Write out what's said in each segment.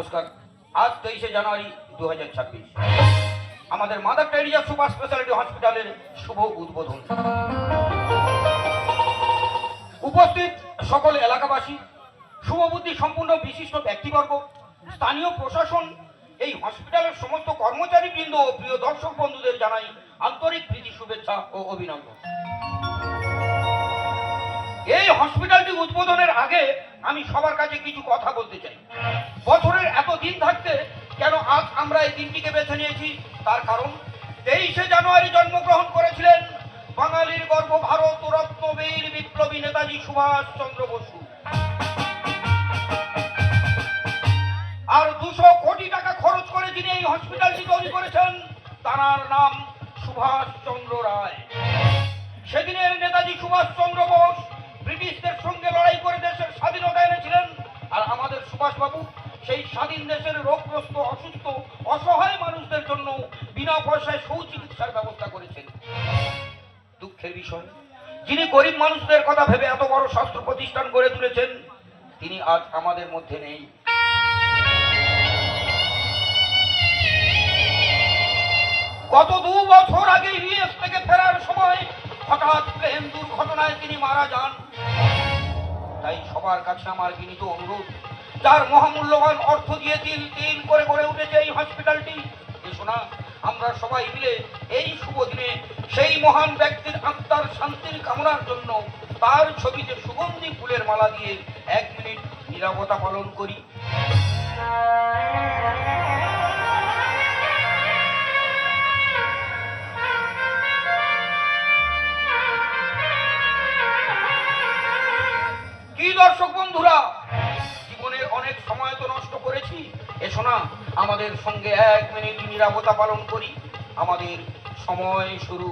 নমস্কার। আজ তেইশে জানুয়ারি দু আমাদের মাদার টেরিয়া সুপার স্পেশালিটি হসপিটালের শুভ উদ্বোধন। উপস্থিত সকল এলাকাবাসী, শুভবুদ্ধি সম্পূর্ণ বিশিষ্ট ব্যক্তিবর্গ, স্থানীয় প্রশাসন, এই হসপিটালের সমস্ত কর্মচারী বৃন্দ ও প্রিয় দর্শক বন্ধুদের জানাই আন্তরিক প্রীতি, শুভেচ্ছা ও অভিনন্দন। এই হসপিটালটি উদ্বোধনের আগে আমি সবার কাছে কিছু কথা বলতে চাই। বছরের এত দিন থাকতে কেন আজ আমরা এই দিনটিকে বেছে নিয়েছি? তার কারণ, তেইশে জানুয়ারি জন্মগ্রহণ করেছিলেন বাঙালির গর্ব ভারত রত্নবীর বিপ্লবী নেতাজি সুভাষ চন্দ্র বসু। আর দুশো কোটি টাকা খরচ করে যিনি এই হসপিটালটি তৈরি করেছেন, তার নাম সুভাষ চন্দ্র রায়। সেদিনের নেতাজি সুভাষ চন্দ্র বোস ব্রিটিশদের সঙ্গে লড়াই করে দেশের স্বাধীনতা এনেছিলেন। আর আমাদের সুভাষবাবু সেই স্বাধীন দেশের রোগগ্রস্ত, অসুস্থ, অসহায় মানুষদের জন্য বিনা পয়সায় সুচিকিৎসার ব্যবস্থা করেছেন। দুঃখের বিষয়, যিনি গরিব মানুষদের কথা ভেবে এত বড় স্বাস্থ্য প্রতিষ্ঠান গড়ে তুলেছেন, তিনি আজ আমাদের মধ্যে নেই। গত দু বছর আগে ইউএস থেকে ফেরার সময় হঠাৎ প্লেন দুর্ঘটনায় তিনি মারা যান। তাই সবার কাছে আমার বিনীত অনুরোধ, যার মহামূল্যবান অর্থ দিয়ে তিল তিল করে গড়ে উঠেছে এই হসপিটালটি এসো না আমরা সবাই মিলে এই শুভ দিনে সেই মহান ব্যক্তির আত্মার শান্তির কামনার জন্য তার ছবিতে সুগন্ধি ফুলের মালা দিয়ে এক মিনিট নিরাপত্তা পালন করি। দর্শক বন্ধুরা, জীবনের অনেক সময় তো নষ্ট করেছি। এসো না আমাদের সঙ্গে এক মিনিট নিরাপত্তা পালন করি। আমাদের সময় শুরু।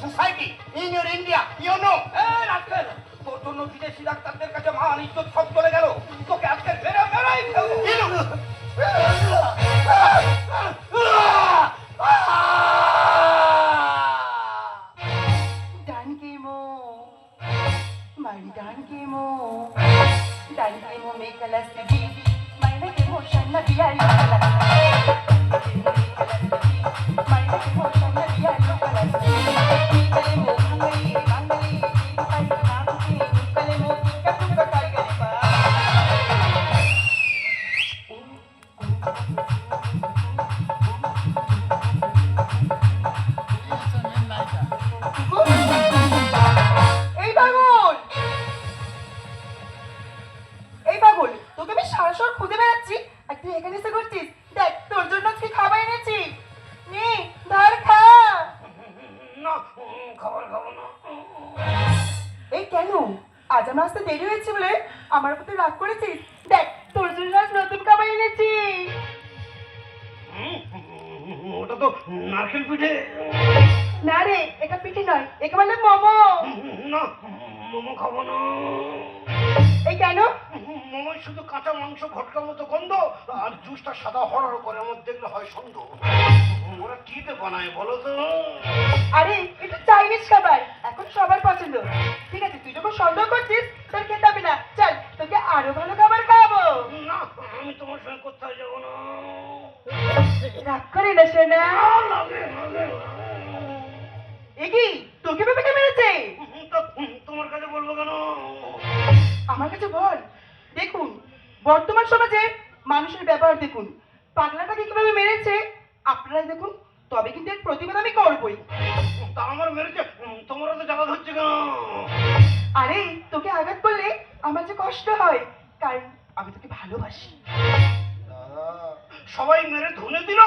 Society, in your India, you know. এই রাস্কেল! তোর জন্য বিদেশি ডাক্তারদের কাছে মান ইজ্জত সব চলে গেল তোকে আজকে মেরে মেরেই ফেলব। রাগ করে না সোনা। লাগে, লাগে। এ কি তোকে ভেবে মেরেছে? তা তোমার কাছে বলব কেন? আমার কাছে বল। দেখুন বর্তমান সমাজে মানুষের ব্যবহার দেখুন। পাগলাটাকে কীভাবে মেরেছে আপনারা দেখুন তবে কিন্তু এর প্রতিবাদ আমি করবই। তা আমার মেরেছে তোমার তো জ্বালা ধরছে কেন? আরে তোকে আঘাত করলে আমার যে কষ্ট হয় কারণ আমি তোকে ভালোবাসি। সবাই মেরে ধুনে দিল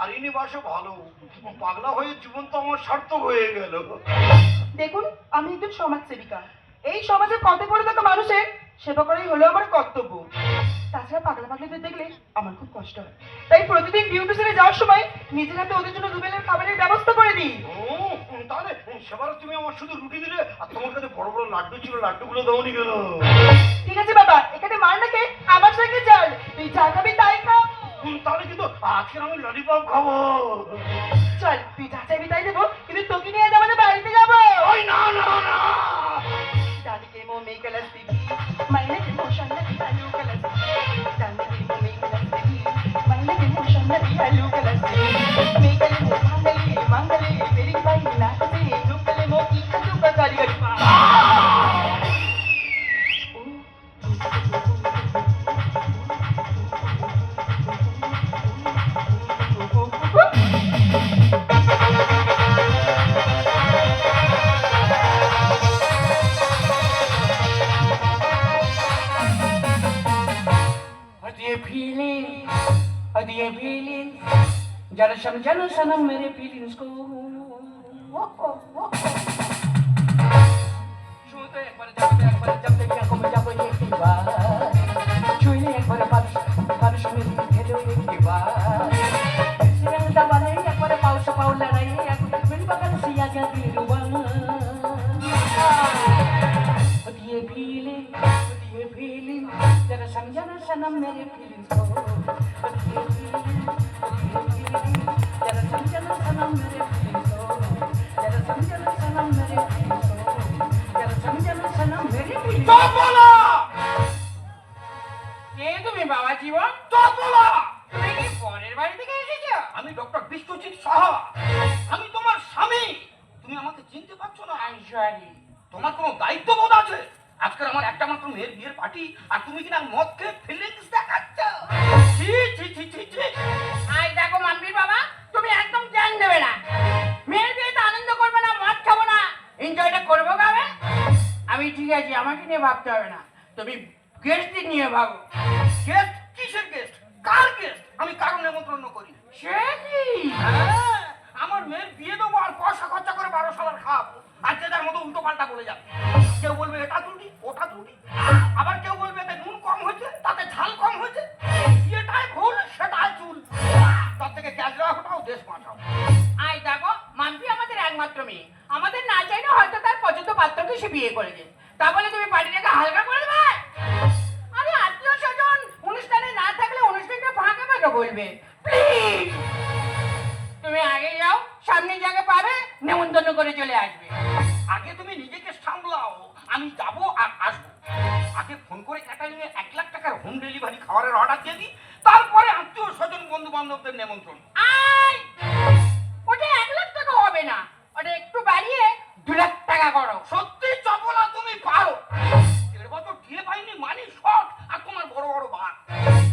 আর ইনি বাসে ভালো। পাগলা হয়ে জীবন তো আমার সার্থক হয়ে গেল। দেখুন আমি একজন সমাজসেবিকা। এই সমাজে পথে পড়ে থাকা মানুষের সেবা করাই হলো আমার কর্তব্য। তাছাড়া পাগলা পাগলাদের দেখলে আমার খুব কষ্ট হয়। তাই প্রতিদিন ডিউটি ছেড়ে যাওয়ার সময় নিজের হাতে ওদের জন্য দুবেলার খাবারের ব্যবস্থা করে দিই। তাহলে সেবারে তুমি আমার শুধু রুটি দিলে আর তোমার কাছে বড় বড় লাড্ডু ছিল লাড্ডুগুলো দাওনি কেন? ঠিক আছে বাবা এখানে মার নাকে আমার সঙ্গে চল। তুই যা খাবি তাই খা। তাহলে কিন্তু আজকের আমি ললিপপ খাব। চল তুই যা বিদায় তাই দেবো কিন্তু তোকে নিয়ে যাব না বাড়িতে যাব। ওই না না না। দাদিকে মমি দিবি মাইনে কে মোশন দিবি আলু কালার দিবি। দাদিকে মমি কালার দিবি মাইনে কে মোশন দিবি আলু কালার দিবি। अब ये फीलिंग जरा समझा सनम मेरे फीलिंग्स को छूते एक बार जब एक बार जब तक आंखों में जाओ एक ही बार छूने एक बार पारुष पारुष में खेलो एक ही बार इसलिए हम दबा रहे एक बार पाव से लड़ाई एक बिन बगल से आ जाती रुबन फीलिंग अब फीलिंग जरा समझा सनम मेरे फीलिंग्स को আমি ডক্টর বিশ্বজিৎ সাহা। আমি তোমার স্বামী। তুমি আমাকে চিনতে পারছ না? সরি তোমার কোনো দায়িত্ববোধ আছে? আজকের আমার একটা মাত্র মেয়ের বিয়ের পার্টি আর তুমি কিনা মদ খেয়ে ফিলিংস দেখাচ্ছ? ছি ছি ছি ছি ছি। আই দেখো মানবীর বাবা তুমি একদম জ্ঞান দেবে না। মেয়ের বিয়েতে আনন্দ করবে না মদ খাব না। এনজয়টা করব কবে? আমি ঠিক আছি আমাকে নিয়ে ভাবতে হবে না। তুমি গেস্টদের নিয়ে ভাবো গেস্ট কিসের গেস্ট কার গেস্ট আমি কারণ নেমন্ত্রণ করি সে কি? হ্যাঁ, আমার মেয়ের বিয়ে দেবো আর পয়সা খরচা করে বারো সালের খাওয়াবো। আর যে যার মতো উল্টো পাল্টা বলে যাবে। কেউ বলবে, এটা ত্রুটি ওটা ত্রুটি আবার কেউ বলবে, এতে নুন কম হয়েছে, তাতে ঝাল কম হয়েছে এটাই ভুল, সেটাই চুল। তার থেকে গ্যাস দেওয়া হটাও দেশ বাঁচাও। আই দেখো, মানবি আমাদের একমাত্র মেয়ে। আমাদের না চাইলে হয়তো তার পছন্দ পাত্রকে সে বিয়ে করেছে। তা বলে তুমি পার্টিটাকে হালকা করে দেবে? আরে, আত্মীয় স্বজন, অনুষ্ঠানে না থাকলে অনুষ্ঠানটা ফাঁকা ফাঁকা বলবে। প্লিজ তুমি আগে যাও সামনে জায়গা পাবে, নেমন্তন্ন করে চলে আসবে। আগে তুমি নিজেকে সামলাও আমি যাব আর আসব। আগে ফোন করে ক্যাটারিংয়ে এক লাখ টাকার হোম ডেলিভারি খাবারের অর্ডার দিয়ে দিই তারপরে আত্মীয় স্বজন বন্ধু বান্ধবদের নেমন্ত্রণ ওটা এক লাখ টাকা হবে না ওটা একটু বাড়িয়ে দু লাখ টাকা করো। সত্যি চপলা তুমি পারো। দেড় বছর দিয়ে পাইনি মানি শর্ট আর তোমার বড় বড় ভাগ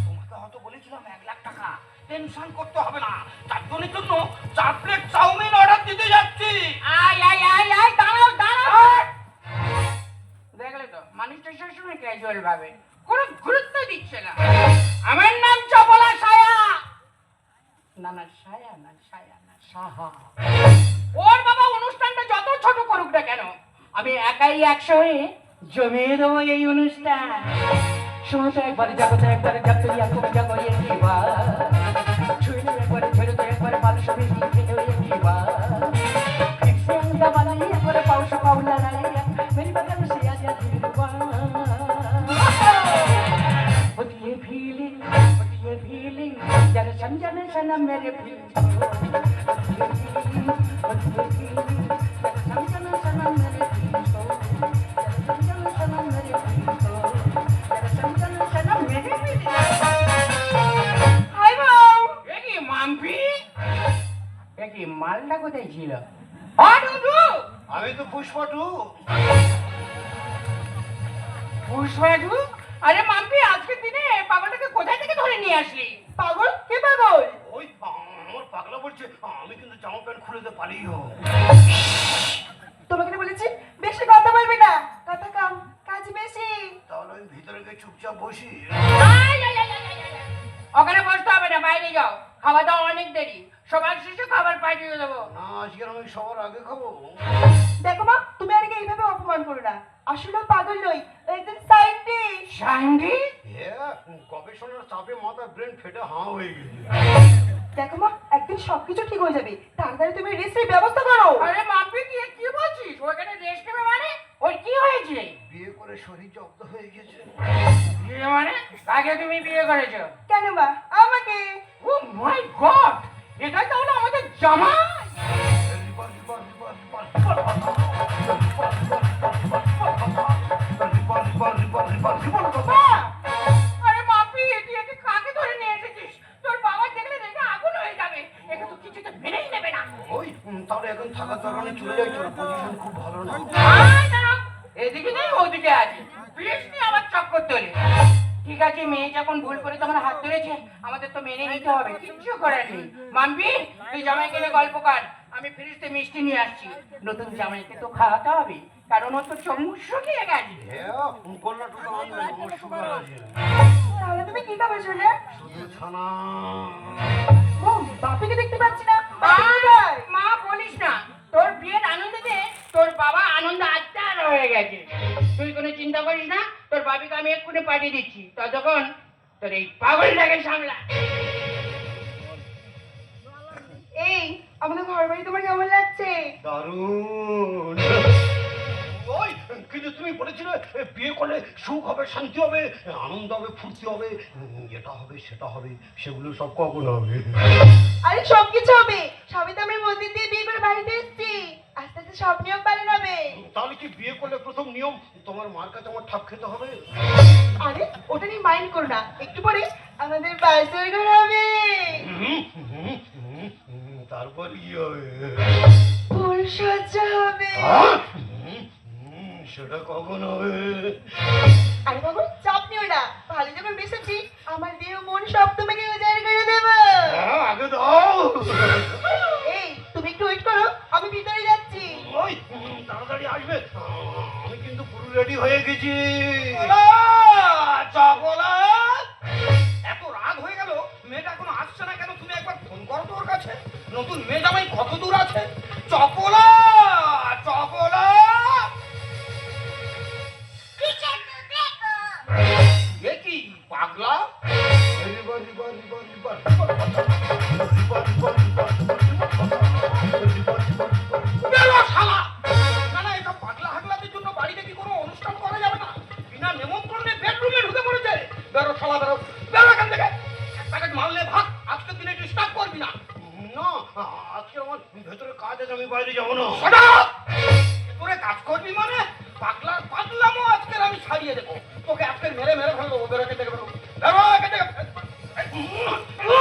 তোমাকে হয়তো বলেছিলাম এক লাখ টাকা টেনশন করতে হবে না। চারজনের জন্য চার প্লেট চাউমিন অর্ডার দিতে যাচ্ছি। আয় আয় আয় আয় দাঁড়াও দাঁড়াও। দেখলে তো মানুষটা সবসময় ক্যাজুয়াল ভাবে। কোনো গুরুত্ব দিচ্ছে না। আমার নাম চপলা সায়া। না না সায়া না সায়া না সাহা। ওর বাবা অনুষ্ঠানটা যত ছোট করুক না কেন আমি একাই একশো হয়ে জমিয়ে দেবো এই অনুষ্ঠান। শুনতে একবারে জগতে একবারে যাব একবারে যাব একবার এ কি মালটা কোথায় ছিল? পুষ্পাটু? আরে মাম্পি আজকের দিনে পাগলটাকে কোথায় থেকে ধরে নিয়ে আসলি পাগল কে পাগল ওই আমার পাগলা আমি কিন্তু জামা প্যান্ট খুলে দিতে পারিও তোমাকে বলেছি বেশি কথা বলবি না। কথা কম কাজ বেশি। তাহলে আমি ভিতরে গিয়ে চুপচাপ বসি। ওখানে বসতে হবে না বাইরে যাও। খাওয়া দাওয়া অনেক দেরি। সবার শেষে খাবার পাঠিয়ে দেবো। না আজকে আমি সবার আগে খাব। দেখো মা তুমি আর এইভাবে অপমান করো না। আসলে পাগল নই একজন সাইন্টিস্ট হ্যাঁ গবেষণার চাপে মাথা ব্রেন ফেটে হাঁ হয়ে গেছে। দেখো মা একদিন সবকিছু ঠিক হয়ে যাবে তাড়াতাড়ি তুমি রেস্টের ব্যবস্থা করো আরে মাম্পি কি কি বলছিস ওখানে রেস্ট নেবে মানে ওর কি হয়েছে বিয়ে করে শরীর জব্দ হয়ে গেছে বিয়ে মানে আগে তুমি বিয়ে করেছ কেন মা আমাকে ও মাই গড এটা তাহলে আমাদের জামা নেই মাম্পি তুই জামাইকে নিয়ে গল্প কর। আমি ফ্রিজতে মিষ্টি নিয়ে আসছি। নতুন জামাইকে তো খাওয়াতে হবে। কারণ ও তো চমুক শুকিয়ে গেছে। হ্যাঁ তাহলে তুমি কি খাবে শুনে? ও বাপিকে দেখতে পাচ্ছি না। মা, মা বলিস না। তোর বিয়ের আনন্দে তোর বাবা আনন্দ আত্মার হয়ে গেছে। তুই কোনো চিন্তা করিস না। তোর বাবিকে আমি এক্ষুনি পাঠিয়ে দিচ্ছি। ততক্ষণ তোর এই পাগলটাকে সামলা। আমাদের ঘর বাড়ি তোমার কেমন লাগছে? দারুণ। ওই কিন্তু তুমি বলেছিলে বিয়ে করলে সুখ হবে শান্তি হবে আনন্দ হবে ফুর্তি হবে এটা হবে সেটা হবে সেগুলো সব কখন হবে? আরে সব কিছু হবে। সবই তো আমরা মন্দির দিয়ে বিয়ে করে বাড়িতে এসেছি। আস্তে আস্তে সব নিয়ম পালন হবে। তাহলে কি বিয়ে করলে প্রথম নিয়ম তোমার মার কাছে আমার ঠাপ খেতে হবে? আরে ওটা নিয়ে মাইন্ড করো না। একটু পরে আমাদের বাসর ঘর হবে। তারপর কি হবে? ফুল সজ্জা সেটা কখন হবে? আরে বাবু চাপ নিও না। ভালো যখন বেসেছি আমার দেহ মন সব তোমাকে উজাড় করে দেব। হ্যাঁ, আগে দাও। এই তুমি একটু ওয়েট করো আমি ভিতরে যাচ্ছি। ওই তাড়াতাড়ি আসবে। আমি কিন্তু পুরো রেডি হয়ে গেছি। চকলা। নতুন মেয়ে জামাই কত দূর আছে? চকলা Oh!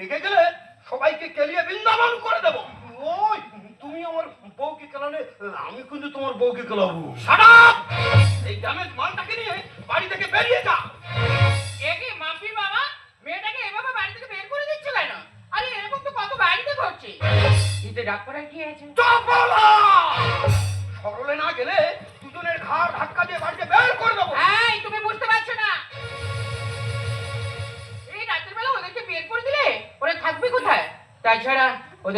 রেগে গেলে সবাইকে কেলিয়ে বৃন্দাবন করে দেবো। ওই তুমি আমার বউকে কেলালে আমি কিন্তু তোমার বউকে কেলাবো। শাট এই ড্যামেজ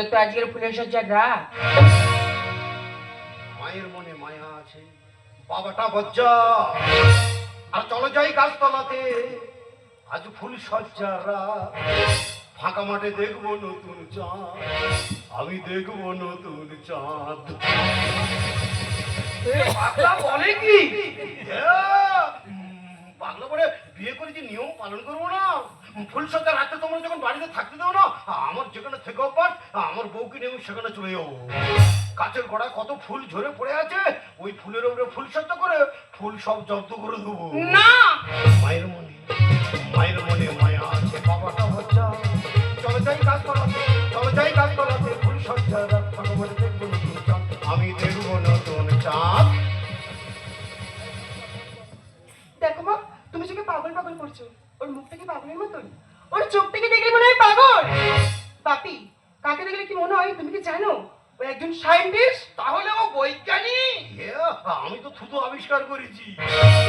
ওদের তো আজকের ফুলের সজ্জার রাত মায়ের মনে মায়া আছে বাবাটা বজ্জা। আর চলো যাই গাছতলাতে আজ ফুল সজ্জারা ফাঁকা মাঠে দেখব নতুন চাঁদ আমি দেখব নতুন চাঁদ। পাগলা বলে কি? হ্যাঁ, পাগলা করে বিয়ে করে যে নিয়ম পালন করব না। ফুল সজ্জা রাতে তোমরা যখন বাড়িতে থাকতে দেবো না আমার যেখানে থেকে অভ্যাস আমার বউকে নিয়ে সেখানে চলে যাব গাছের গোড়ায় কত ফুল ঝরে পড়ে আছে ওই ফুলের উপরে ফুল সজ্জা করে ফুল সব জব্দ করে দেবো। না! মায়ের মনে মায়ের মনে মায়া আছে বাবাটা চলো যাই কাজ করাতে চলো যাই কাজ করাতে ফুল সজ্জা ফাঁকা মাঠে দেখব আমি দেখব নতুন চাঁদ দেখো মা তুমি চোখে পাগল পাগল করছ। ওর মুখটা কি পাগলের মতন? ওর চোখ থেকে দেখলে মনে হয় পাগল। বাপি কাকে দেখলে কি মনে হয় তুমি কি জানো? ও একজন সায়েন্টিস্ট? তাহলে ও বৈজ্ঞানিক? আমি তো থুতু আবিষ্কার করেছি।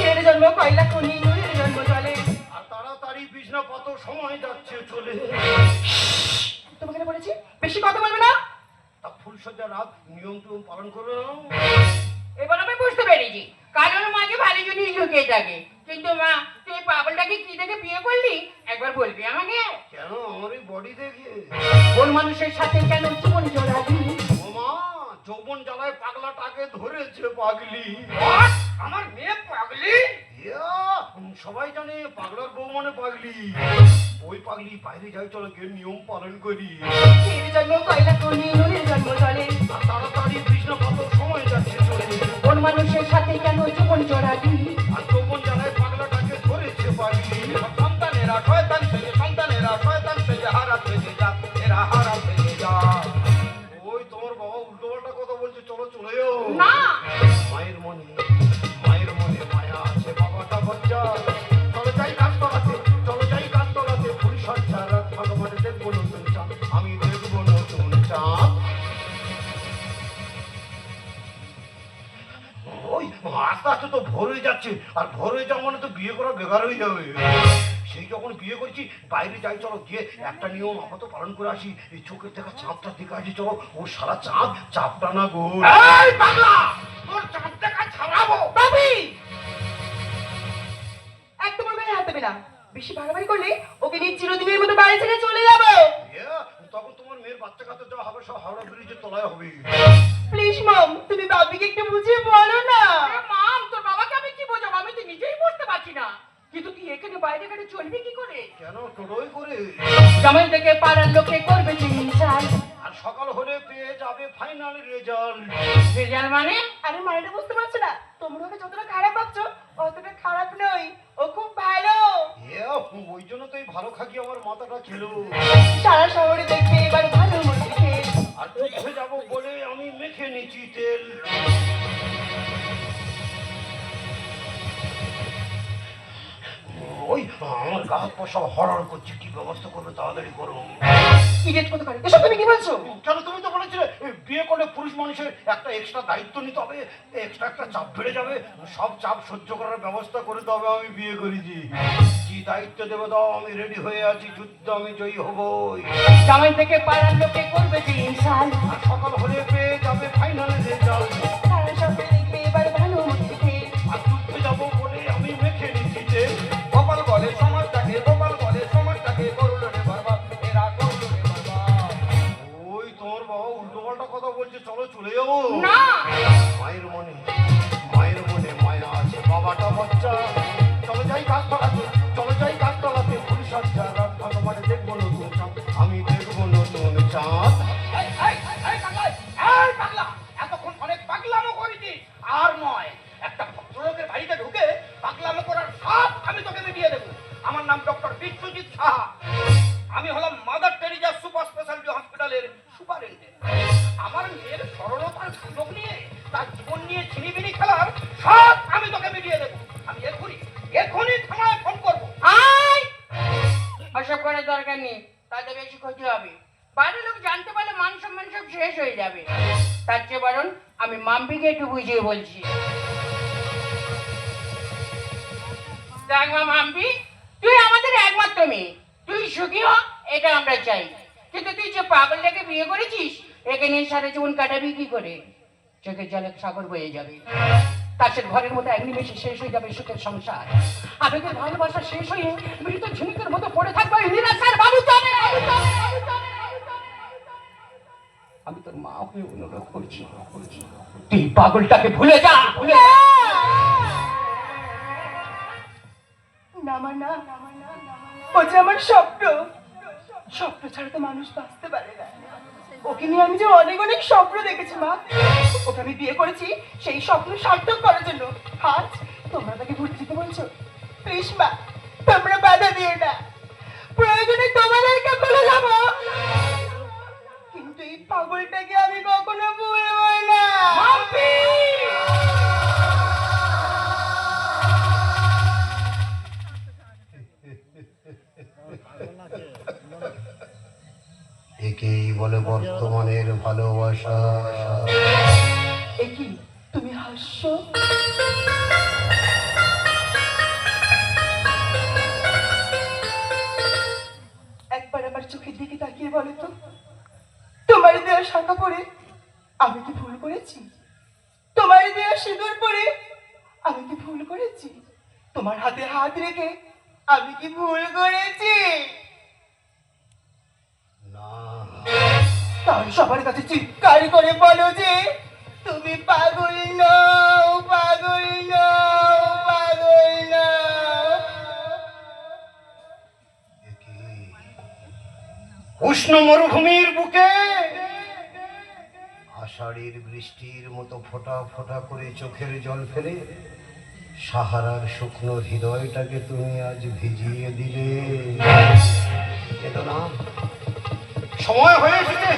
ছেলের জন্ম কয়লা খনি নুরের জন্ম জলে। আর তাড়াতাড়ি বিছনা কত সময় যাচ্ছে চলে। তোমাকে না বলেছি বেশি কথা বলবে না। তা ফুলসজ্জা রাত নিয়ম টিয়ম পালন করবে না এবার আমি বুঝতে পেরেছি। কারোর মাঝে ভালো জিনিস ঢুকিয়ে থাকে। কিন্তু মা তুই পাগলটাকে কি দেখে বিয়ে করলি? একবার বলবি আমাকে। কেন? আমার ওই বডি দেখে। কোন মানুষের সাথে কেন জীবন জড়ালি ও মা যৌবন জ্বালায় পাগলাটাকে ধরেছে পাগলি। আমার মেয়ে পাগলি? সবাই জানে পাগলার বউ মানে পাগলি। ওই পাগলি বাইরে যাই চলো গিয়ে নিয়ম পালন করি। জন্ম কয়লা খনি নুরের জন্ম জলে। তাড়াতাড়ি বিছনা কত সময় যাচ্ছে চলে। কোন মানুষের সাথে কেন জীবন জড়ালি আর যৌবন জ্বালায় পাগলাটাকে ধরেছে পাগলি। সন্তানেরা শয়তান সেজে সন্তানেরা শয়তান সেজে হারা সেজে যা এরা হারা সেজে যা ওই তোমার বাবা উল্টো পাল্টা কথা বলছে চলো চলে না আর ভোর হয়ে যাওয়া মানে তো বিয়ে করা বেকার হয়ে যাবে। সেই যখন বিয়ে করছি, বাইরে যাই, চলো, গিয়ে একটা নিয়ম আপাতত পালন করে আসি। এই চোখের দেখা চাঁদটা দেখে আসি, চলো, ও সারা চাঁদ চাপটা না গোল। টোটোই করে। জামাই থেকে পাড়ার লোকে করবে চাল। আর সকাল হলে পেয়ে যাবে ফাইনাল রেজাল্ট রেজাল মানে? আরে মায়েরা বুঝতে পারছ না। তোমরা ওকে যতটা খারাপ ভাবছ অতটা খারাপ নই। ও খুব ভালো। ওই জন্য তো এই ভালো খাকি আমার মাথাটা খেলো। সারা শহরে দেখবে এবার ভালো খেয়ে আর যুদ্ধে যাব বলে আমি মেখে নিচ্ছি তেল। ওই আমার গা সব হরহর করছে কি ব্যবস্থা করবে তাড়াতাড়ি করো। ইডিয়েট কত করে এসব তুমি কি বলছো? কেন তুমি তো বলেছিলে বিয়ে করলে পুরুষ মানুষের একটা এক্সট্রা দায়িত্ব নিতে হবে এক্সট্রা একটা চাপ বেড়ে যাবে সব চাপ সহ্য করার ব্যবস্থা করে তবে আমি বিয়ে করেছি। কি দায়িত্ব দেবে দাও আমি রেডি হয়ে আছি যুদ্ধ আমি জয়ী হবই। জামাই থেকে পাড়ার লোকে করবে চিনি চাল সকাল হলে পেয়ে যাবে ফাইনালে রেজাল্ট তাতে বেশি ক্ষতি হবে। বাড়ির লোক জানতে পারলে মান সম্মান সব শেষ হয়ে যাবে। তার চেয়ে বরং আমি মাম্পিকে একটু বুঝিয়ে বলছি। মাম্পি, তুই আমাদের একমাত্র মেয়ে। তুই সুখী হ, এটা আমরা চাই। কিন্তু তুই যে পাগলটাকে বিয়ে করেছিস, একে নিয়ে সারা জীবন কাটাবি কি করে? চোখের জলে সাগর বয়ে যাবে। কাছের ঘরের মতো এক নিমেষে শেষ হয়ে যাবে সুখের সংসার। আবেগের ভালোবাসা শেষ হয়ে মৃত ঝিনুকের মতো পড়ে থাকবে নিরাশার বাবু আমি তোর মা হয়ে অনুরোধ করছি তুই পাগলটাকে ভুলে যা ভুলে যা। ও যে আমার স্বপ্ন। স্বপ্ন ছাড়া তো মানুষ বাঁচতে পারে না। ওকে নিয়ে আমি যে অনেক অনেক স্বপ্ন দেখেছি, মা। ওকে আমি বিয়ে করেছি সেই স্বপ্ন সার্থক করার জন্য। আজ তোমরা তাকে ভুলে দিতে বলছো। প্লিজ, মা, তোমরা বাধা দিও না। প্রয়োজনে তোমাদেরকে বলে যাব। কিন্তু এই পাগলটাকে আমি কখনো ভুলবো না। একেই বলে বর্তমানের ভালোবাসা। তুমি তাকিয়ে বলো তো। তোমার পরে আমি কি ভুল করেছি? পরে আমি কি ভুল করেছি? তোমার হাতে হাত রেখে আমি কি ভুল করেছি? সবার কাছে চিৎকার করে বলো যে তুমি পাগল নও পাগল নও পাগল নও। উষ্ণ মরুভূমির বুকে আষাঢ়ের বৃষ্টির মতো ফোঁটা ফোঁটা করে চোখের জল ফেলে সাহারার শুকনো হৃদয়টাকে তুমি আজ ভিজিয়ে দিলে। সময় হয়ে এসেছে।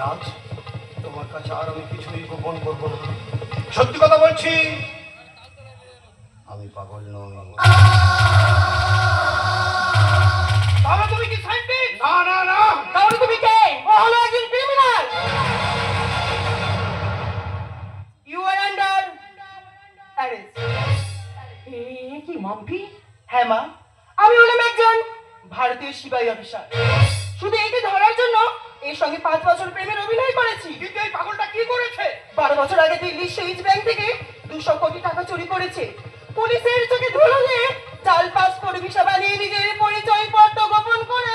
আজ তোমার কাছে আর আমি কিছুই গোপন করব না। সত্যি কথা বলছি? আমি পাগল নই তাহলে তুমি কি সাইন্টিস্ট? না না না। তাহলে তুমি কে? ও হলো একজন criminal you are under arrest কি মাম্পি হ্যাঁ মা আমি হলাম একজন ভারতীয় সিপাহী অফিসার শুধু একে ধরার জন্য এর সঙ্গে পাঁচ বছর প্রেমের অভিনয় করেছি। কিন্তু এই পাগলটা কি করেছে? বারো বছর আগে দিল্লির সেইজ ব্যাংক থেকে দুশো কোটি টাকা চুরি করেছে। পুলিশের চোখে ধুলো দিয়ে চাল পাসপোর্ট ভিসা বানিয়ে নিজের পরিচয় পত্র গোপন করে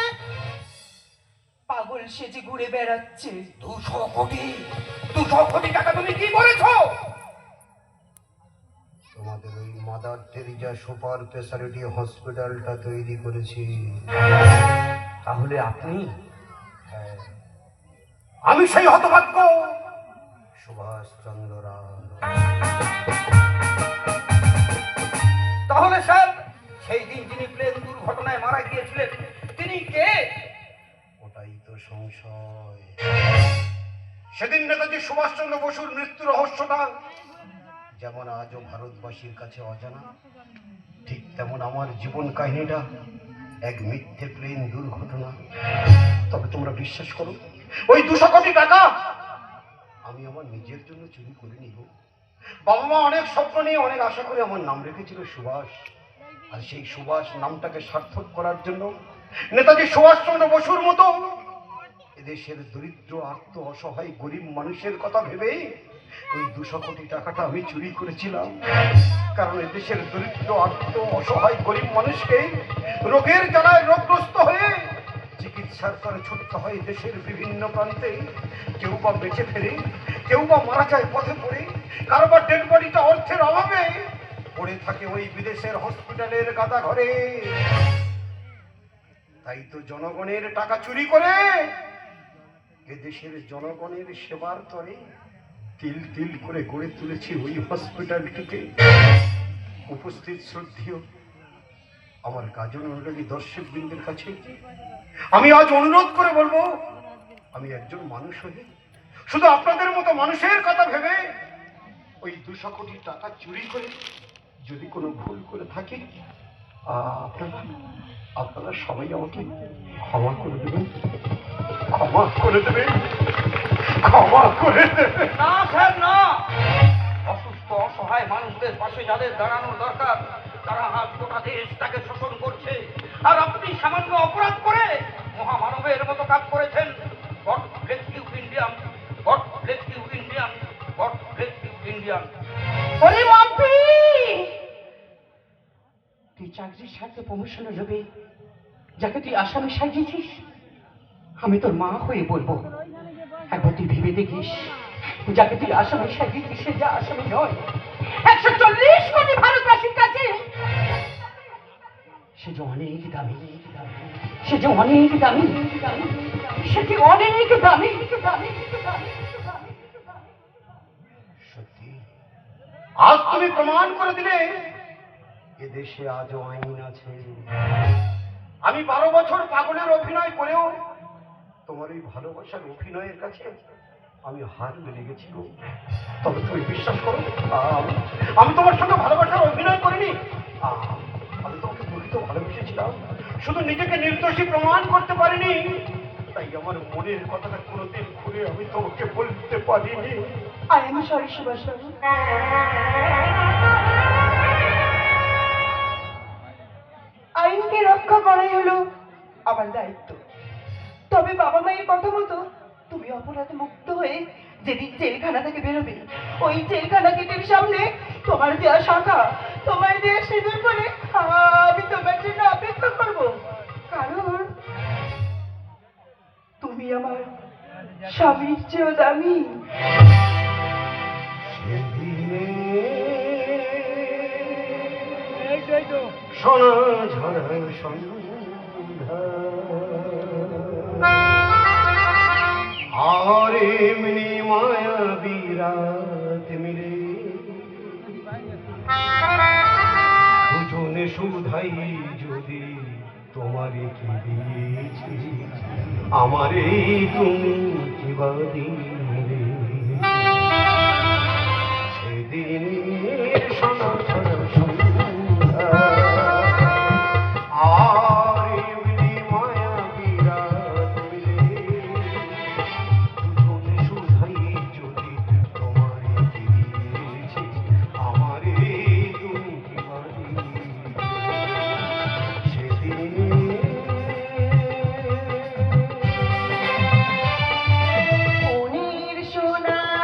পাগল সেজে ঘুরে বেড়াচ্ছে। দুশো কোটি? দুশো কোটি টাকা তুমি কি করেছ? তোমাদের ওই মাদার টেরিজা সুপার স্পেশালিটি হসপিটালটা তৈরি করেছি। তাহলে আপনি? হ্যাঁ, আমি সেই হতভাগ্য। সুভাষ চন্দ্র রায়। তাহলে স্যার সেই দিন যিনি প্লেন দুর্ঘটনায় মারা গিয়েছিলেন তিনি কে? ওটাই তো সংশয়। সেদিন নেতাজি সুভাষচন্দ্র বসুর মৃত্যু রহস্যটা যেমন আজও ভারতবাসীর কাছে অজানা ঠিক তেমন আমার জীবন কাহিনীটা এক মিথ্যে প্লেন দুর্ঘটনা। তবে তোমরা বিশ্বাস করো ওই দুশো কোটি টাকা। আমি আমার নিজের জন্য চুরি করে নিব বাবা মা অনেক স্বপ্ন নিয়ে অনেক আশা করে আমার নাম রেখেছিল সুভাষ। আর সেই সুভাষ নামটাকে সার্থক করার জন্য নেতাজি সুভাষচন্দ্র বসুর মতো এদেশের দরিদ্র আর্ত অসহায় গরিব মানুষের কথা ভেবে ওই দুশো কোটি টাকাটা আমি চুরি করেছিলাম। কারণ এদেশের দরিদ্র আর্ত অসহায় গরিব মানুষকে রোগের জ্বালায় রোগগ্রস্ত হয়ে চিকিৎসার করে ছুটতে হয় দেশের বিভিন্ন প্রান্তে কেউ বা বেঁচে ফেরে কেউ বা মারা যায় পথে পড়ে, কারও বা ডেড অর্থের অভাবে পড়ে থাকে ওই বিদেশের হসপিটালের গাদা ঘরে। তাই তো জনগণের টাকা চুরি করে এদেশের জনগণের সেবার তরে তিল তিল করে গড়ে তুলেছি ওই হসপিটালটিকে উপস্থিত শ্রদ্ধেয় আমার কাজন অনুরাগী দর্শক বৃন্দের কাছে। আমি আজ অনুরোধ করে বলব, আমি একজন মানুষ হয়ে শুধু আপনাদের মতো মানুষের কথা ভেবে ওই দুশো কোটি টাকা চুরি করে যদি কোনো ভুল করে থাকি আপনারা আপনারা সবাই আমাকে ক্ষমা করে দেবেন। ক্ষমা করে দেবেন। ক্ষমা করে দেবেন। না, স্যার, না। অসুস্থ, অসহায় মানুষদের পাশে যাদের দাঁড়ানোর দরকার তারা গোটা দেশ তাকে শোষণ করছে। আর আপনি সামান্য অপরাধ করে মহামানবের মতো কাজ করেছেন। তুই চাকরির সাথে প্রমোশনের লোভে যাকে তুই আসামি সাজিয়েছিস, আমি তোর মা হয়ে বলব। একবার তুই ভেবে দেখিস, যাকে তুই আসামি সাজিয়েছিস, সে যা আসামি নয়। একশো চল্লিশ কোটি ভারতবাসীর কাছে। সে যে অনেক দামি, সে যে অনেক দামি, সে যে অনেক দামি। সত্যি, আজ তুমি প্রমাণ করে দিলে এদেশে আজও আইন আছে। আমি বারো বছর পাগলের অভিনয় করেও তোমার এই ভালোবাসার অভিনয়ের কাছে আমি হার মেনে গেছি। তবে তুমি বিশ্বাস করো, আমি তোমার সঙ্গে ভালোবাসার অভিনয় করিনি। আমি তোমাকে প্রকৃত ভালোবেসেছিলাম। শুধু নিজেকে নির্দোষী প্রমাণ করতে পারিনি। তাই আমার মনের কথাটা কোনোদিন ঘুরে আমি তোমাকে বলতে পারিনি। আইনকে রক্ষা করাই হলো আমার দায়িত্ব। তবে বাবা মায়ের কথা মতো তুমি অপরাধ মুক্ত হয়ে যেদিন জেলখানা থেকে বেরোবে, ওই জেলখানা গেটের সামনে তোমার দেওয়া শাখা, তোমার দেওয়া সিঁদুর করে আমি তোমার জন্য অপেক্ষা করব। কারণ তুমি আমার স্বামীর চেয়েও দামি। সোনা ঝরা সন্ধ্যা আর এমনি মায়া বিরাত মিলে। দুজনে শুধাই যদি তোমারে কি দিয়েছি আমারে তুমি কিবা দিলে?